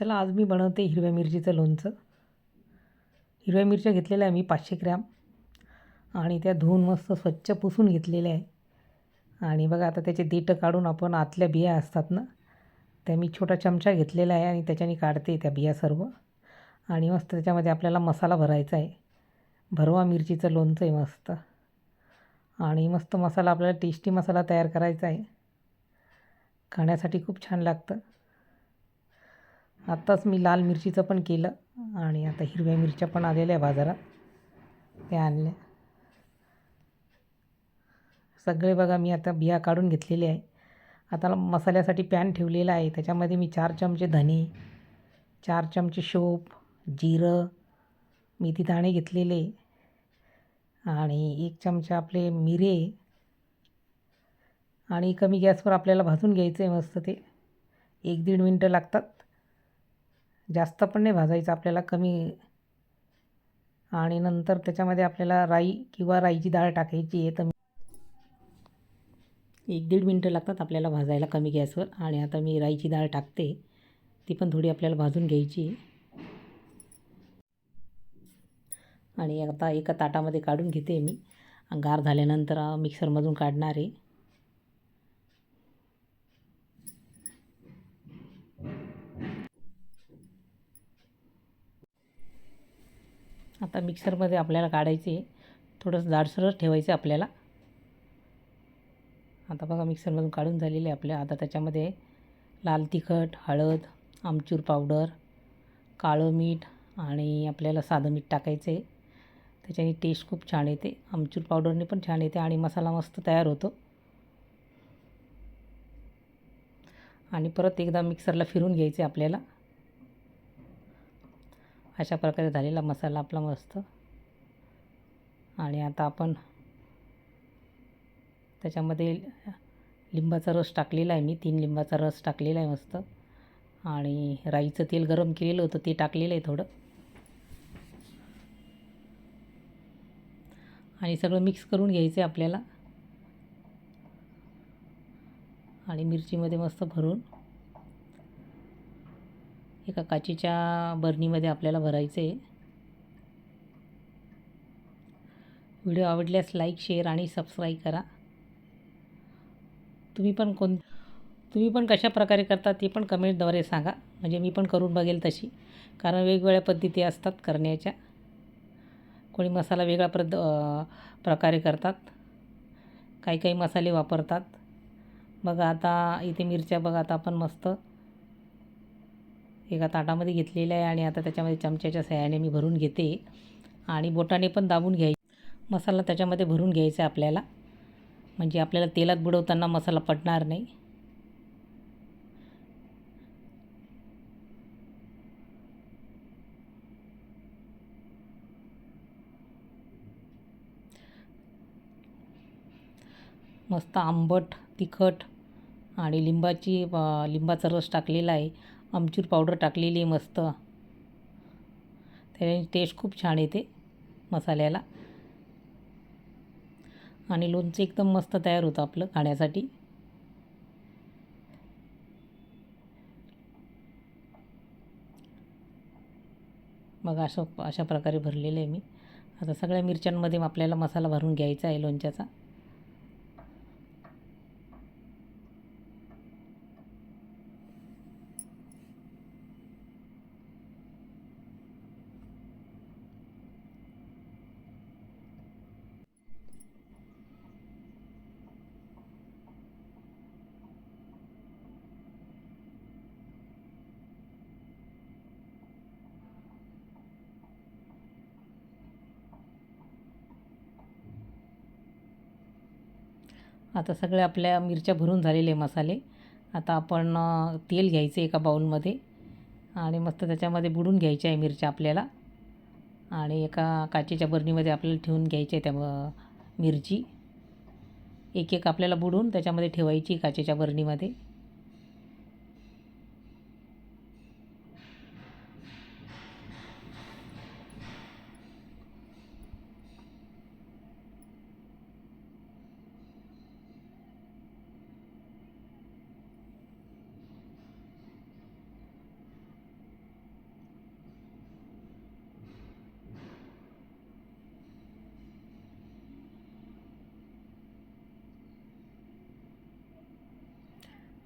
चला आज मी बनवते हिरव्या मिरचीचं लोणचं. हिरव्या मिरच्या घेतलेल्या आहे मी पाचशे ग्रॅम. आणि त्या धुवून मस्त स्वच्छ पुसून घेतलेल्या आहे. आणि बघा आता त्याचे देठं काढून आपण आतल्या बिया असतात ना त्या मी छोटा चमचा घेतलेला आहे आणि त्याच्याने काढते त्या बिया सर्व. आणि मस्त त्याच्यामध्ये आपल्याला मसाला भरायचा आहे. भरवा मिरचीचं लोणचं आहे मस्त. आणि मस्त मसाला आपल्याला टेस्टी मसाला तयार करायचा आहे. खाण्यासाठी खूप छान लागतं. आत्ताच मी लाल मिरचीचं पण केलं आणि आता हिरव्या मिरच्या पण आलेल्या आहे बाजारात. त्या आणल्या. सगळे बघा मी आता बिया काढून घेतलेले आहे. आता मसाल्यासाठी पॅन ठेवलेला आहे. त्याच्यामध्ये मी चार चमचे धने चार चमचे शोप जिरं मेथी दाणे घेतलेले आणि एक चमचा आपले मिरे आणि कमी गॅसवर आपल्याला भाजून घ्यायचं आहे मस्त ते. एक दीड मिनटं लागतात. जास्त पण नाही भाजायचं आपल्याला कमी. आणि नंतर त्याच्यामध्ये आपल्याला राई किंवा राईची डाळ टाकायची आहे तर एक दीड मिनटं लागतात आपल्याला भाजायला कमी गॅसवर. आणि आता मी राईची डाळ टाकते. ती पण थोडी आपल्याला भाजून घ्यायची आणि आता एका ताटामध्ये काढून घेते मी. गार झाल्यानंतर मिक्सरमधून काढणार आहे. आता मिक्सरमध्ये आपल्याला काढायचे थोडंसं जाडसरच ठेवायचं आपल्याला. आता बघा मिक्सरमधून काढून झालेले आपल्या. आता त्याच्यामध्ये लाल तिखट हळद आमचूर पावडर काळं मीठ आणि आपल्याला साधं मीठ टाकायचं आहे. त्याच्याने टेस्ट खूप छान येते. आमचूर पावडरने पण छान येते आणि मसाला मस्त तयार होतो. आणि परत एकदा मिक्सरला फिरून घ्यायचे आपल्याला. अशा प्रकारे झालेला मसाला आपला मस्त. आणि आता आपण त्याच्यामध्ये लिंबाचा रस टाकलेला आहे मी तीन लिंबाचा रस टाकलेला आहे मस्त. आणि राईचं तेल गरम केलेलं होतं ते टाकलेलं आहे थोडं. आणि सगळं मिक्स करून घ्यायचं आहे आपल्याला. आणि मिरचीमध्ये मस्त भरून. एका काचेच्या बरणीमध्ये आपल्याला भरायचं आहे. व्हिडिओ आवडल्यास लाईक शेअर आणि सबस्क्राईब करा. तुम्ही पण कोण तुम्ही पण कशा प्रकारे करता ते पण कमेंटद्वारे सांगा. म्हणजे मी पण करून बघेल तशी. कारण वेगवेगळ्या पद्धती असतात करण्याच्या. कोणी मसाला वेगळ्या प्रद प्रकारे करतात. काही काही मसाले वापरतात. बघा आता इथे मिरच्या बघा आता आपण मस्त एका ताटामध्ये घेतलेलं आहे आणि आता त्याच्यामध्ये चमच्याच्या सहाय्याने मी भरून घेते. आणि बोटाने पण दाबून घ्याय मसाला त्याच्यामध्ये भरून घ्यायचा आहे आपल्याला. म्हणजे आपल्याला तेलात बुडवताना मसाला पडणार नाही. मस्त आंबट तिखट आणि लिंबाची लिंबाचा रस टाकलेला आहे. आमचूर पावडर टाकलेली आहे मस्त. त्याने टेस्ट खूप छान येते मसाल्याला. आणि लोणचं एकदम मस्त तयार होतं आपलं खाण्यासाठी. मग असं अशा प्रकारे भरलेलं आहे मी. आता सगळ्या मिरच्यांमध्ये आपल्याला मसाला भरून घ्यायचा आहे लोणच्याचा. आता सगळे आपल्या मिरच्या भरून झालेले मसाले. आता आपण तेल घ्यायचे एका बाऊलमध्ये आणि मस्त त्याच्यामध्ये बुडून घ्यायच्या आहे मिरच्या आपल्याला. आणि एका काचेच्या बरणीमध्ये आपल्याला ठेवून घ्यायची आहे त्या मिरची. एक एक आपल्याला बुडून त्याच्यामध्ये ठेवायची काचेच्या बरणीमध्ये.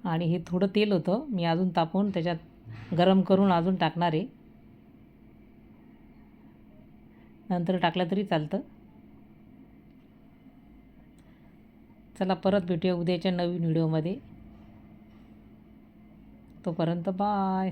आणि हे थोडं तेल होतं. मी अजून तापवून त्याच्यात गरम करून अजून टाकणार आहे. नंतर टाकलं तरी चालतं. चला परत भेटूया उद्याच्या नवीन व्हिडिओमध्ये. तोपर्यंत बाय.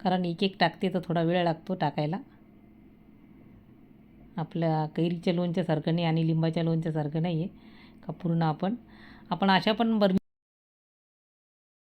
कारण एक एक टाकते तर थोडा वेळ लागतो टाकायला. आपल्या कैरीच्या लोणच्यासारखं नाही आणि लिंबाच्या लोणच्यासारखं नाही आहे का पूर्ण आपण. आपण अशा पण बर